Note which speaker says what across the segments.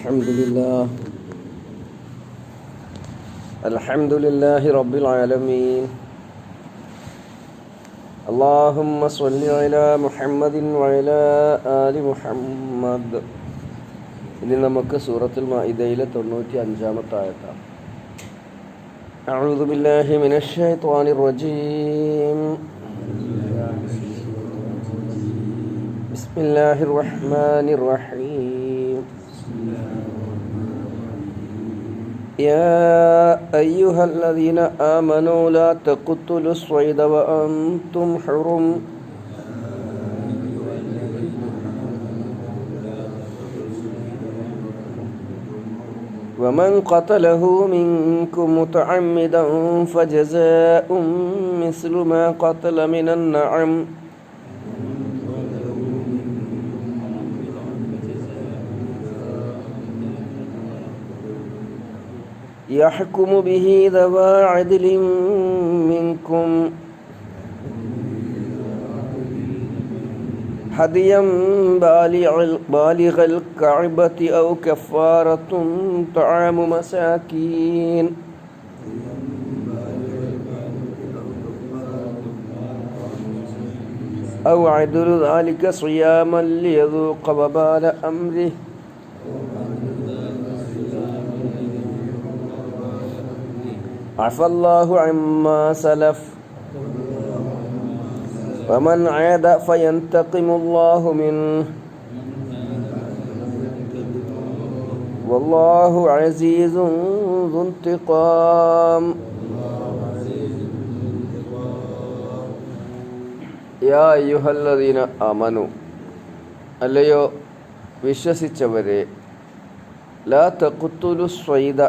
Speaker 1: الحمد لله الحمد لله رب العالمين اللهم صل على محمد وعلى آل محمد ഇനി നമുക്ക് സൂറത്തുൽ മാഇദയിലെ തൊണ്ണൂറ്റി അഞ്ചാമത്തെ ആയത്താണ് أعوذ بالله من الشيطان الرجيم بسم الله الرحمن الرحيم يا أيها الذين آمنوا لا تقتلوا الصيد وأنتم حرم. ومن قتله منكم متعمدا فجزاء مثل ما قتل من النعم. يحكم به ذوى عدل منكم. هديا بالغ الكعبة أو كفارة طعام مساكين. أو عدل ذلك صياما ليذوق وبال أمره. عفى الله عما سلف ومن عاد فينتقم الله منه والله عزيز ذو انتقام യാ അയ്യുഹല്ലദീന അമനു അല്ലയോ വിശ്വസിച്ചവരെ ലാ തക്കുത്തുലു സ്വൈദ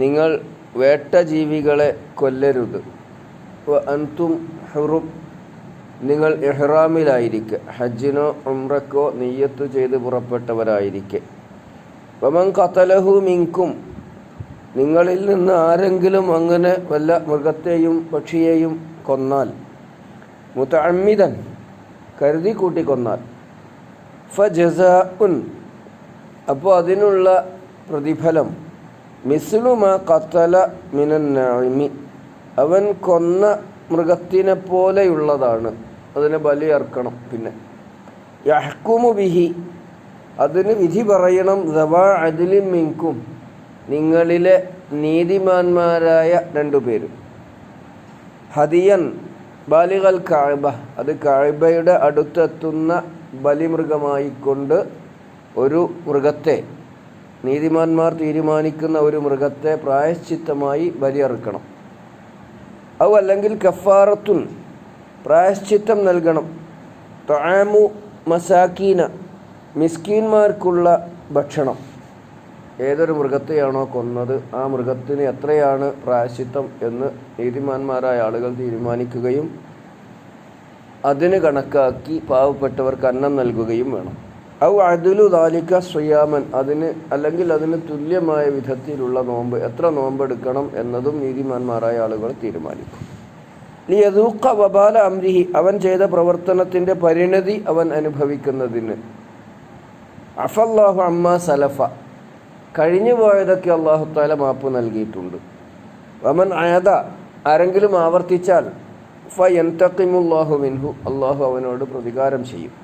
Speaker 1: നിങ്ങൾ വേട്ടജീവികളെ കൊല്ലരുത്. അൻതും ഹുറും. നിങ്ങൾ ഇഹ്റാമിലായിരിക്കെ. ഹജ്ജിനോ ഉംറക്കോ നെയ്യത്ത് ചെയ്ത് പുറപ്പെട്ടവരായിരിക്കെ. വമൻ കത്തലഹു മിങ്കും. നിങ്ങളിൽ നിന്ന് ആരെങ്കിലും അങ്ങനെ വല്ല മൃഗത്തെയും പക്ഷിയെയും കൊന്നാൽ മുത്തഅമ്മിദൻ കരുതി കൂട്ടി കൊന്നാൽ ഫ ജസ ഉൻ അപ്പോൾ അതിനുള്ള പ്രതിഫലം മിസ്ലുമ കത്തല മിനന്നാമി അവൻ കൊന്ന മൃഗത്തിനെ പോലെയുള്ളതാണ്. അതിനെ ബലിയർക്കണം പിന്നെ. യഹ്കുമു ബിഹി. അതിന് വിധി പറയണം ദവാ അതിലും മിങ്കും നിങ്ങളിലെ നീതിമാന്മാരായ രണ്ടുപേര് ഹദിയൻ ബാലികൽ കാഴ്ബ അത് കാഴ്ബയുടെ അടുത്തെത്തുന്ന ബലിമൃഗമായിക്കൊണ്ട് ഒരു മൃഗത്തെ നീതിമാന്മാർ തീരുമാനിക്കുന്ന ഒരു മൃഗത്തെ പ്രായശ്ചിത്തമായി ബലിയറുക്കണം അത് അല്ലെങ്കിൽ കഫാറത്തുൻ പ്രായശ്ചിത്തം നൽകണം. തൊഴാമു മസാക്കീന മിസ്കീന്മാർക്കുള്ള ഭക്ഷണം. ഏതൊരു മൃഗത്തെയാണോ കൊന്നത് ആ മൃഗത്തിന് എത്രയാണ് പ്രായശ്ചിത്തം എന്ന് നീതിമാന്മാരായ ആളുകൾ തീരുമാനിക്കുകയും അതിന് കണക്കാക്കി പാവപ്പെട്ടവർക്ക് അന്നം നൽകുകയും വേണം. ഔ അതിലു ദാലിക്ക സ്വയാമൻ. അതിന് അല്ലെങ്കിൽ അതിന് തുല്യമായ വിധത്തിലുള്ള നോമ്പ്. എത്ര നോമ്പെടുക്കണം എന്നതും നീതിമാന്മാരായ ആളുകൾ തീരുമാനിക്കും. ലിയദൂക്ക വബാല അംരിഹി. അവൻ ചെയ്ത പ്രവർത്തനത്തിന്റെ പരിണതി അവൻ അനുഭവിക്കുന്നതിന്. അഫല്ലാഹു അമ്മ സലഫ. കഴിഞ്ഞു പോയതൊക്കെ അള്ളാഹു താല മാപ്പ് നൽകിയിട്ടുണ്ട്. വമൻ അയത ആരെങ്കിലും ആവർത്തിച്ചാൽ ഫ എന്തക്കിമുല്ലാഹു മിൻഹു. അള്ളാഹു അവനോട് പ്രതികാരം ചെയ്യും.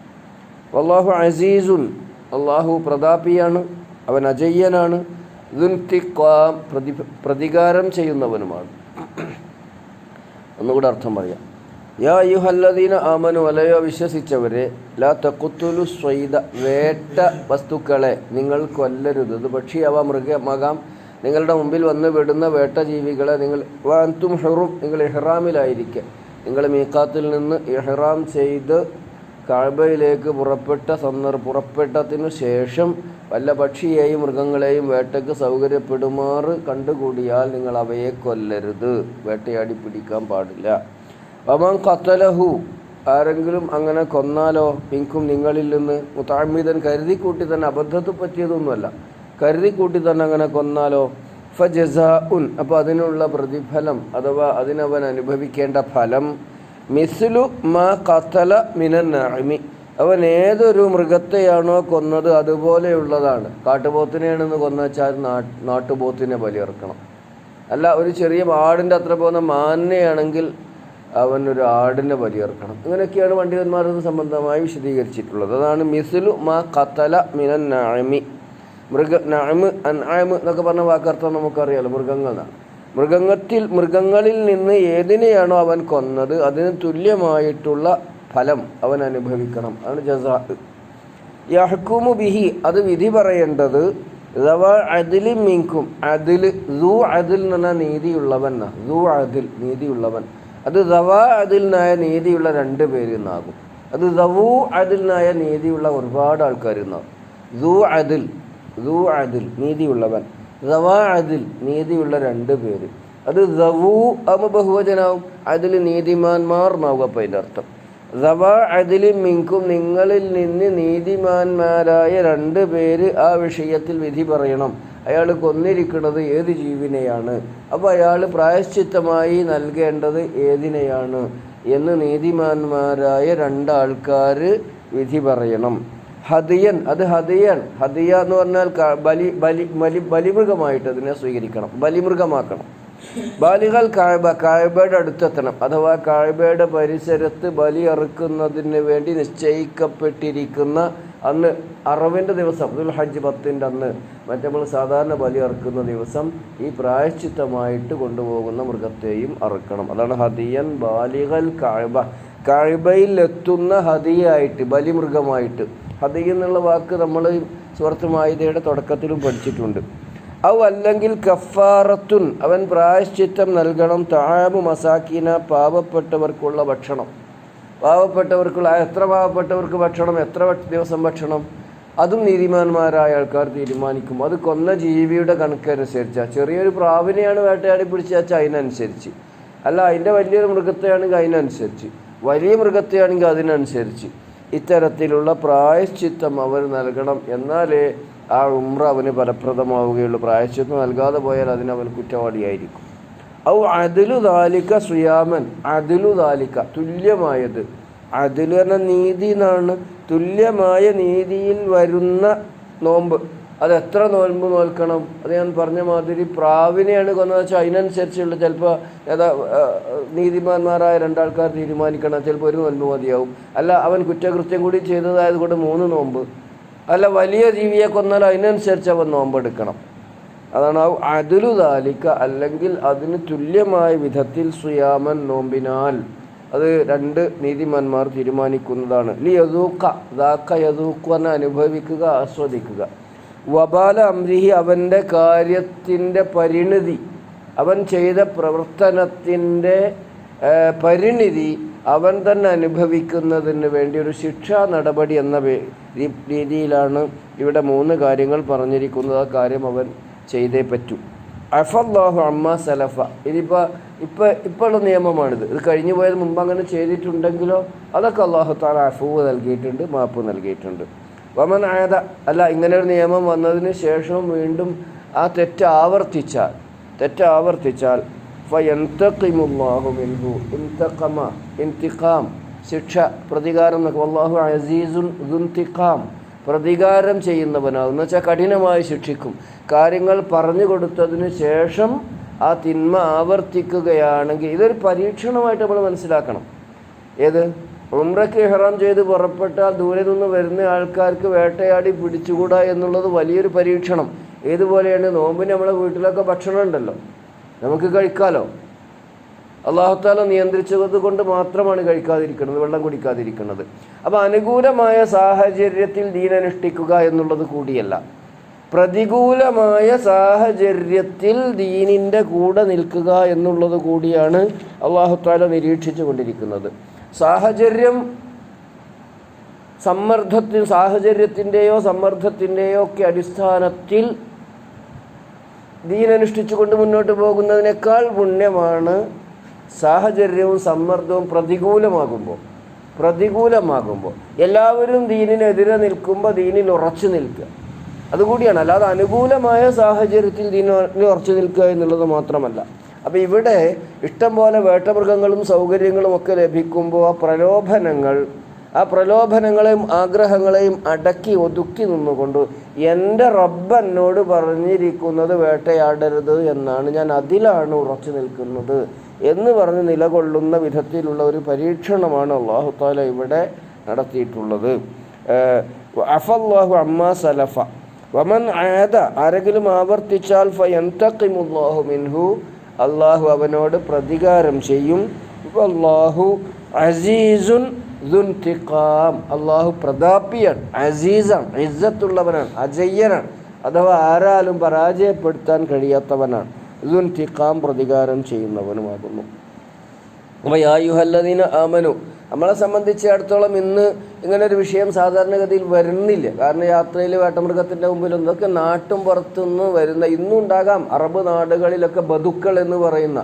Speaker 1: അള്ളാഹു അസീസുൻ. അള്ളാഹു പ്രതാപിയാണ്. അവൻ അജയ്യനാണ്. ദുൻതിക്വാം പ്രതി പ്രതികാരം ചെയ്യുന്നവനുമാണ്. ഒന്നുകൂടെ അർത്ഥം പറയാം. യാ യു ഹല്ലദീന ആമനു അലയോ വിശ്വസിച്ചവരെ ലാ തക്കുത്തുലു സ്വൈത വേട്ട വസ്തുക്കളെ നിങ്ങൾ കൊല്ലരുത്. ഇത് പക്ഷിയാവാം മൃഗമാകാം. നിങ്ങളുടെ മുമ്പിൽ വന്ന് വിടുന്ന വേട്ട ജീവികളെ നിങ്ങൾ വാൻതും ഹെറും നിങ്ങൾ ഇഹ്റാമിലായിരിക്കെ. നിങ്ങൾ മീക്കാത്തിൽ നിന്ന് ഇഹ്റാം ചെയ്ത് കാഴ്ബയിലേക്ക് പുറപ്പെട്ട സന്ദർ പുറപ്പെട്ടതിനു ശേഷം വല്ല പക്ഷിയെയും മൃഗങ്ങളെയും വേട്ടയ്ക്ക് സൗകര്യപ്പെടുമാറ് കണ്ടുകൂടിയാൽ നിങ്ങൾ അവയെ കൊല്ലരുത്. വേട്ടയാടി പിടിക്കാൻ പാടില്ല. വമൻ കത്തലഹു ആരെങ്കിലും അങ്ങനെ കൊന്നാലോ? പിങ്കും നിങ്ങളിൽ നിന്ന്. മുത്താമിതൻ കരുതിക്കൂട്ടി തന്നെ അബദ്ധത്തിൽ പറ്റിയതൊന്നുമല്ല. കരുതിക്കൂട്ടി തന്നെ അങ്ങനെ കൊന്നാലോ? ഫ ജസാ ഉൻ അപ്പോൾ അതിനുള്ള പ്രതിഫലം അഥവാ അതിനവൻ അനുഭവിക്കേണ്ട ഫലം മിസ്ലു മാ കത്തല മിനൻ നഅമി. അവൻ ഏതൊരു മൃഗത്തെയാണോ കൊന്നത് അതുപോലെയുള്ളതാണ്. കാട്ടുപോത്തിനെയാണെന്ന് കൊന്നു വെച്ചാൽ നാട്ടുപോത്തിനെ ബലിയിറക്കണം അല്ല ഒരു ചെറിയ ആടിന്റെ അത്ര പോകുന്ന മാനിനെയാണെങ്കിൽ അവൻ ഒരു ആടിനെ ബലിയിറക്കണം ഇങ്ങനെയൊക്കെയാണ് പണ്ഡിതന്മാർ ഇത് സംബന്ധമായി വിശദീകരിച്ചിട്ടുള്ളത്. അതാണ് മിസിലു മാ കത്തല മിനൻ നഅമി. മൃഗ നഅമ് അൻഅമ് എന്നൊക്കെ പറഞ്ഞ വാക്കർത്ഥം നമുക്കറിയാലോ മൃഗങ്ങൾ മൃഗത്തിൽ മൃഗങ്ങളിൽ നിന്ന് ഏതിനെയാണോ അവൻ കൊന്നത് അതിന് തുല്യമായിട്ടുള്ള ഫലം അവൻ അനുഭവിക്കണം. അതാണ് ജസാ. യഹ്കുമു ബിഹി അത് വിധി പറയേണ്ടത് അദിലി മിങ്കും. അതിൽ ദൂ അതിൽ പറഞ്ഞാൽ നീതിയുള്ളവൻ ദൂ അതിൽ നീതിയുള്ളവൻ. അത് റവ നായ നീതിയുള്ള രണ്ട് പേര് എന്നാകും. അത് ദവൂ അതിൽ നായ നീതിയുള്ള ഒരുപാട് ആൾക്കാർ എന്നാകും. ദൂ അതിൽ ദൂ അതിൽ നീതിയുള്ളവൻ. അതിൽ നീതിയുള്ള രണ്ട് പേര്. അത് ദവു അമ ബഹുവചനാവും. അതിൽ നീതിമാന്മാർ എന്നാവുക അപ്പം അതിന്റെ അർത്ഥം. ദവാ അതിലും മിങ്കും നിങ്ങളിൽ നിന്ന് നീതിമാന്മാരായ രണ്ട് പേര് ആ വിഷയത്തിൽ വിധി പറയണം. അയാൾ കൊന്നിരിക്കുന്നത് ഏത് ജീവിനെയാണ്? അപ്പോൾ അയാൾ പ്രായശ്ചിത്തമായി നൽകേണ്ടത് ഏതിനെയാണ്? എന്ന് നീതിമാന്മാരായ രണ്ടാൾക്കാർ വിധി പറയണം. ഹദിയൻ അത് ഹദിയാണ് ഹദിയ എന്ന് പറഞ്ഞാൽ ബലി ബലി ബലി ബലിമൃഗമായിട്ട് അതിനെ സ്വീകരിക്കണം. ബലിമൃഗമാക്കണം. ബാലികൾ കാഴ്ബ കാഴ്ബയുടെ അടുത്തെത്തണം. അഥവാ കാഴ്ബയുടെ പരിസരത്ത് ബലി അറുക്കുന്നതിന് വേണ്ടി നിശ്ചയിക്കപ്പെട്ടിരിക്കുന്ന അന്ന് അറവിന്റെ ദിവസം ദുൽ ഹജ്ജ് പത്തിന്റെ അന്ന് മറ്റേ നമ്മൾ സാധാരണ ബലി അറുക്കുന്ന ദിവസം ഈ പ്രായശ്ചിത്തമായിട്ട് കൊണ്ടുപോകുന്ന മൃഗത്തെയും അറുക്കണം. അതാണ് ഹദിയൻ ബാലികൾ കാഴ്ബ. കാഴ്ബയിൽ എത്തുന്ന ഹദിയായിട്ട് ബലിമൃഗമായിട്ട്. ഹദി എന്നുള്ള വാക്ക് നമ്മൾ സുഹൃത്ത് മായിദയുടെ തുടക്കത്തിലും പഠിച്ചിട്ടുണ്ട്. ഔ അല്ലെങ്കിൽ കഫാറത്തുൻ അവൻ പ്രായശ്ചിത്തം നൽകണം താമു മസാക്കീന പാവപ്പെട്ടവർക്കുള്ള ഭക്ഷണം. പാവപ്പെട്ടവർക്കുള്ള എത്ര പാവപ്പെട്ടവർക്ക് ഭക്ഷണം എത്ര ദിവസം ഭക്ഷണം? അതും നീതിമാന്മാരായ ആൾക്കാർ തീരുമാനിക്കും. അത് കൊന്ന ജീവിയുടെ കണക്കനുസരിച്ചാണ് ചെറിയൊരു പ്രാവിനെയാണ് വേട്ടയാടി പിടിച്ചാച്ച അതിനനുസരിച്ച് അല്ല അതിന്റെ വലിയൊരു മൃഗത്തെയാണെങ്കിൽ അതിനനുസരിച്ച്. വലിയ മൃഗത്തെയാണെങ്കിൽ അതിനനുസരിച്ച്. ഇത്തരത്തിലുള്ള പ്രായശ്ചിത്തം അവർ നൽകണം. എന്നാലേ ആ ഉമ്ര അവന് ഫലപ്രദമാവുകയുള്ളൂ. പ്രായശ്ചിത്തം നൽകാതെ പോയാൽ അതിനവൻ കുറ്റവാളിയായിരിക്കും. ഔ അതിലു താലിക്ക സുയാമൻ. അതിലു താലിക്ക തുല്യമായത്. അതിൽ എന്ന നീതി എന്നാണ്. തുല്യമായ നീതിയിൽ വരുന്ന നോമ്പ്. അത് എത്ര നോമ്പ് നോൽക്കണം? അത് ഞാൻ പറഞ്ഞ മാതിരി പ്രാവിനെയാണ് കൊന്നത്. വെച്ചാൽ അതിനനുസരിച്ചുള്ള ചിലപ്പോൾ ഏതാ നീതിമാന്മാരായ രണ്ടാൾക്കാർ തീരുമാനിക്കണം. ചിലപ്പോൾ ഒരു നോൽമ്പ് മതിയാവും. അല്ല അവൻ കുറ്റകൃത്യം കൂടി ചെയ്തതായത് കൊണ്ട് മൂന്ന് നോമ്പ്. അല്ല വലിയ ജീവിയെ കൊന്നാൽ അതിനനുസരിച്ച് അവൻ നോമ്പെടുക്കണം. അതാണ് അതിലു താലിക്ക അല്ലെങ്കിൽ അതിന് തുല്യമായ വിധത്തിൽ സുയാമൻ നോമ്പിനാൽ അത് രണ്ട് നീതിമാന്മാർ തീരുമാനിക്കുന്നതാണ്. ലി യദൂക്ക ദാക്ക യദൂക്ക് അനുഭവിക്കുക ആസ്വദിക്കുക. വബാല അംരിഹി അവന്റെ കാര്യത്തിന്റെ പരിണിതി അവൻ ചെയ്ത പ്രവർത്തനത്തിന്റെ പരിണിതി അവൻ തന്നെ അനുഭവിക്കുന്നതിന് വേണ്ടി ഒരു ശിക്ഷാ നടപടി എന്ന രീതിയിലാണ് ഇവിടെ മൂന്ന് കാര്യങ്ങൾ പറഞ്ഞിരിക്കുന്നത്. ആ കാര്യം അവൻ ചെയ്തേ പറ്റൂ. അഫല്ലാഹു അമ്മ സലഫ. ഇതിപ്പോൾ ഇപ്പം ഇപ്പോഴുള്ള നിയമമാണിത്. ഇത് കഴിഞ്ഞു പോയത് മുമ്പ് അങ്ങനെ ചെയ്തിട്ടുണ്ടെങ്കിലോ അതൊക്കെ അള്ളാഹു താല അഫൂവ് നൽകിയിട്ടുണ്ട് മാപ്പ് നൽകിയിട്ടുണ്ട്. വമൻ ആയത അല്ല ഇങ്ങനെ ഒരു നിയമം വന്നതിന് ശേഷവും വീണ്ടും ആ തെറ്റ് ആവർത്തിച്ചാൽ തെറ്റ് ആവർത്തിച്ചാൽ ഇൻതിഖാം ശിക്ഷ പ്രതികാരം അള്ളാഹു അസീസുൻ ദുൻതിഖാം പ്രതികാരം ചെയ്യുന്നവനാകും എന്ന് വെച്ചാൽ കഠിനമായി ശിക്ഷിക്കും. കാര്യങ്ങൾ പറഞ്ഞു കൊടുത്തതിന് ശേഷം ആ തിന്മ ആവർത്തിക്കുകയാണെങ്കിൽ ഇതൊരു പരീക്ഷണമായിട്ട് നമ്മൾ മനസ്സിലാക്കണം. ഏത്? ഉംറയ്ക്ക് ഇഹ്റാം ചെയ്ത് പുറപ്പെട്ടാൽ ദൂരെ നിന്ന് വരുന്ന ആൾക്കാർക്ക് വേട്ടയാടി പിടിച്ചുകൂടാ എന്നുള്ളത് വലിയൊരു പരീക്ഷണം. ഏതുപോലെയാണ്? നോമ്പിന് നമ്മളെ വീട്ടിലൊക്കെ ഭക്ഷണം ഉണ്ടല്ലോ. നമുക്ക് കഴിക്കാലോ? അള്ളാഹുത്താല നിയന്ത്രിച്ചത് കൊണ്ട് മാത്രമാണ് കഴിക്കാതിരിക്കുന്നത് വെള്ളം കുടിക്കാതിരിക്കുന്നത്. അപ്പോൾ അനുകൂലമായ സാഹചര്യത്തിൽ ദീനനുഷ്ഠിക്കുക എന്നുള്ളത് കൂടിയല്ല. പ്രതികൂലമായ സാഹചര്യത്തിൽ ദീനിന്റെ കൂടെ നിൽക്കുക എന്നുള്ളത് കൂടിയാണ് അള്ളാഹുത്താല നിരീക്ഷിച്ചു കൊണ്ടിരിക്കുന്നത്. സാഹചര്യം സമ്മർദ്ദത്തിന് സാഹചര്യത്തിന്റെയോ സമ്മർദ്ദത്തിന്റെയോ ഒക്കെ അടിസ്ഥാനത്തിൽ ദീനനുഷ്ഠിച്ചുകൊണ്ട് മുന്നോട്ട് പോകുന്നതിനേക്കാൾ പുണ്യമാണ് സാഹചര്യവും സമ്മർദ്ദവും പ്രതികൂലമാകുമ്പോൾ. പ്രതികൂലമാകുമ്പോൾ. എല്ലാവരും ദീനിനെതിരെ നിൽക്കുമ്പോൾ ദീനിൽ ഉറച്ചു നിൽക്കുക. അതുകൂടിയാണ്. അല്ലാതെ അനുകൂലമായ സാഹചര്യത്തിൽ ദീനിൽ ഉറച്ചു നിൽക്കുക എന്നുള്ളത് മാത്രമല്ല. അപ്പോൾ ഇവിടെ ഇഷ്ടം പോലെ വേട്ടമൃഗങ്ങളും സൗകര്യങ്ങളും ഒക്കെ ലഭിക്കുമ്പോൾ ആ പ്രലോഭനങ്ങൾ ആ പ്രലോഭനങ്ങളെയും ആഗ്രഹങ്ങളെയും അടക്കി ഒതുക്കി നിന്നുകൊണ്ട് എന്റെ റബ്ബ് എന്നോട് പറഞ്ഞിരിക്കുന്നത് വേട്ടയാടരുത് എന്നാണ് ഞാൻ അതിലാണ് ഉറച്ചു നിൽക്കുന്നത് എന്ന് പറഞ്ഞ് നിലകൊള്ളുന്ന വിധത്തിലുള്ള ഒരു പരീക്ഷണമാണ് അള്ളാഹു താല ഇവിടെ നടത്തിയിട്ടുള്ളത്. അഫല്ലാഹു അമ്മ സലഫ. വമൻ ആദ ആരെങ്കിലും ആവർത്തിച്ചാൽ ഫയന്തഖിമുല്ലാഹു മിൻഹു അള്ളാഹു അവനോട് പ്രതികാരം ചെയ്യും. അള്ളാഹു അസീസുൻ ദുൻതിഖാം. അള്ളാഹു പ്രതാപിയാണ് അസീസാണ് ഇജ്ജത്തുള്ളവനാണ് അജയ്യനാണ് അഥവാ ആരാലും പരാജയപ്പെടുത്താൻ കഴിയാത്തവനാണ്. ദുൻതിഖാം പ്രതികാരം ചെയ്യുന്നവനുമാകുന്നു. അപ്പോൾ യായുഹല്ലദീന ആമനു നമ്മളെ സംബന്ധിച്ചിടത്തോളം ഇന്ന് ഇങ്ങനെ ഒരു വിഷയം സാധാരണഗതിയിൽ വരുന്നില്ല. കാരണം യാത്രയിൽ വേട്ടമൃഗത്തിന്റെ മുമ്പിൽ ഇതൊക്കെ നാട്ടും പുറത്തുനിന്ന് വരുന്ന ഇന്നും ഉണ്ടാകാം. അറബ് നാടുകളിലൊക്കെ ബതുക്കൾ എന്ന് പറയുന്ന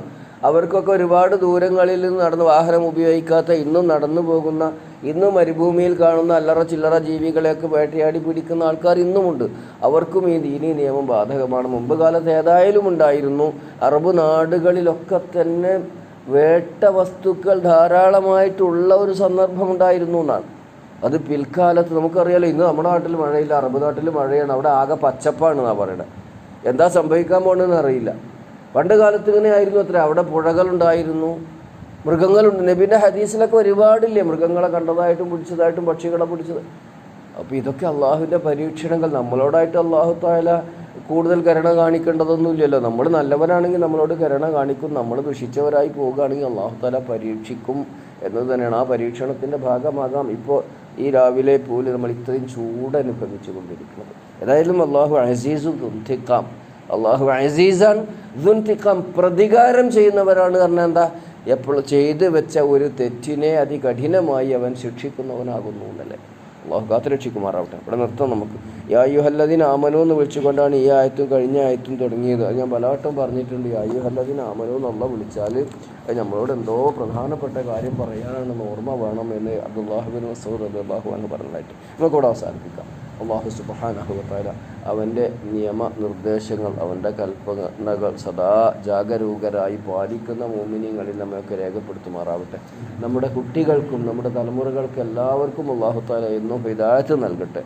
Speaker 1: അവർക്കൊക്കെ ഒരുപാട് ദൂരങ്ങളിൽ നിന്ന് നടന്ന് വാഹനം ഉപയോഗിക്കാത്ത ഇന്നും നടന്നു പോകുന്ന ഇന്നും മരുഭൂമിയിൽ കാണുന്ന അല്ലറ ചില്ലറ ജീവികളെയൊക്കെ വേട്ടയാടി പിടിക്കുന്ന ആൾക്കാർ ഇന്നുമുണ്ട്. അവർക്കും ഈ ദീനി നിയമം ബാധകമാണ്. മുമ്പ് കാലത്ത് ഏതായാലും ഉണ്ടായിരുന്നു. അറബ് നാടുകളിലൊക്കെ തന്നെ വേട്ട വസ്തുക്കൾ ധാരാളമായിട്ടുള്ള ഒരു സന്ദർഭം ഉണ്ടായിരുന്നു എന്നാണ്. അത് പിൽക്കാലത്ത് നമുക്കറിയാലോ ഇന്ന് നമ്മുടെ നാട്ടിൽ മഴയില്ല അറബ് നാട്ടിൽ മഴയാണ് അവിടെ ആകെ പച്ചപ്പാണ് എന്നാണ് പറയുന്നത് എന്താ സംഭവിക്കാൻ പോകണമെന്ന് അറിയില്ല. പണ്ട് കാലത്ത് ഇങ്ങനെ ആയിരുന്നു അത്ര. അവിടെ പുഴകളുണ്ടായിരുന്നു മൃഗങ്ങളുണ്ട്. നബിന്റെ ഹദീസിലൊക്കെ ഒരുപാടില്ലേ? മൃഗങ്ങളെ കണ്ടതായിട്ടും പിടിച്ചതായിട്ടും പക്ഷികളെ പിടിച്ചത്. അപ്പോൾ ഇതൊക്കെ അള്ളാഹുവിന്റെ പരീക്ഷണങ്ങൾ. നമ്മളോടായിട്ട് അള്ളാഹു താല കൂടുതൽ കരുണ കാണിക്കേണ്ടതൊന്നുമില്ലല്ലോ. നമ്മൾ നല്ലവരാണെങ്കിൽ നമ്മളോട് കരുണ കാണിക്കും. നമ്മൾ ദുഷിച്ചവരായി പോവുകയാണെങ്കിൽ അള്ളാഹു താല പരീക്ഷിക്കും എന്നത് തന്നെയാണ്. ആ പരീക്ഷണത്തിന്റെ ഭാഗമാകാം ഇപ്പോൾ ഈ രാവിലെ പോലും നമ്മൾ ഇത്രയും ചൂട് അനുഭവിച്ചു കൊണ്ടിരിക്കുന്നത് ഏതായാലും അള്ളാഹു അസീസു ദുന്തിക്കാം. അള്ളാഹു അസീസാൻ ദുന്തിക്കാം. പ്രതികാരം ചെയ്യുന്നവരാണ്. കാരണം എന്താ? എപ്പോൾ ചെയ്തു വെച്ച ഒരു തെറ്റിനെ അതികഠിനമായി അവൻ ശിക്ഷിക്കുന്നവനാകുന്നു എന്നല്ലേ. അള്ളാഹു കാത്തുരക്ഷിക്കുമാറാവട്ടെ. ഇവിടെ നിർത്താം നമുക്ക്. യായുഹല്ലദിൻ ആമനു എന്ന് വിളിച്ചുകൊണ്ടാണ് ഈ ആയത്തും കഴിഞ്ഞ ആയത്തും തുടങ്ങിയത്. അത് ഞാൻ പലവട്ടം പറഞ്ഞിട്ടുണ്ട്. യായുഹല്ലദിൻ ആമനു എന്നുള്ള വിളിച്ചാൽ അത് നമ്മളോട് എന്തോ പ്രധാനപ്പെട്ട കാര്യം പറയാനാണെന്ന് ഓർമ്മ വേണം എന്ന് അബ്ദുല്ലാഹുബിൻ മസൂദ് അബ്ദുല്ലാഹു എന്ന് പറഞ്ഞതായിട്ട്. നമുക്കിവിടെ അവസാനിപ്പിക്കാം. അള്ളാഹു സുബാനഹുല അവന്റെ നിയമ നിർദ്ദേശങ്ങൾ അവന്റെ കൽപ്പനകൾ സദാ ജാഗരൂകരായി പാലിക്കുന്ന മോമിനിയങ്ങളിൽ നമ്മയൊക്കെ രേഖപ്പെടുത്തുമാറാവട്ടെ. നമ്മുടെ കുട്ടികൾക്കും നമ്മുടെ തലമുറകൾക്കും എല്ലാവർക്കും അള്ളാഹു താല എന്നും ഹിദായത്ത് നൽകട്ടെ.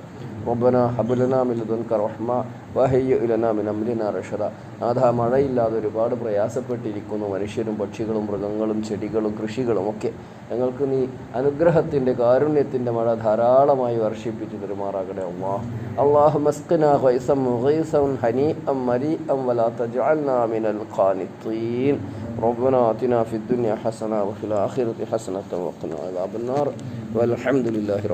Speaker 1: റബ്ബന ഹബുലന മിലുദൻക റഹ്മ വഹയ്യ ഇലന മിനമ്രിന റഷദ നാഥ മഴയില്ലാതെ ഒരുപാട് പ്രയാസപ്പെട്ടിരിക്കുന്നു മനുഷ്യരും പക്ഷികളും മൃഗങ്ങളും ചെടികളും കൃഷികളും ഒക്കെ ഞങ്ങൾക്ക് നീ അനുഗ്രഹത്തിൻ്റെ കാരുണ്യത്തിൻ്റെ മഴ ധാരാളമായി വർഷിപ്പിച്ചു തരുമാറാകട്ടെ അള്ളാഹ് അള്ളാഹു മസ്കന ഖൈസം മുഗൈസം ഹനി അം മരി അം വലാ തജഅൽനാ മിനൽ ഖാനിത്തീൻ ربنا آتنا في الدنيا حسنة وفي الآخرة حسنة وقنا عذاب النار والحمد لله رب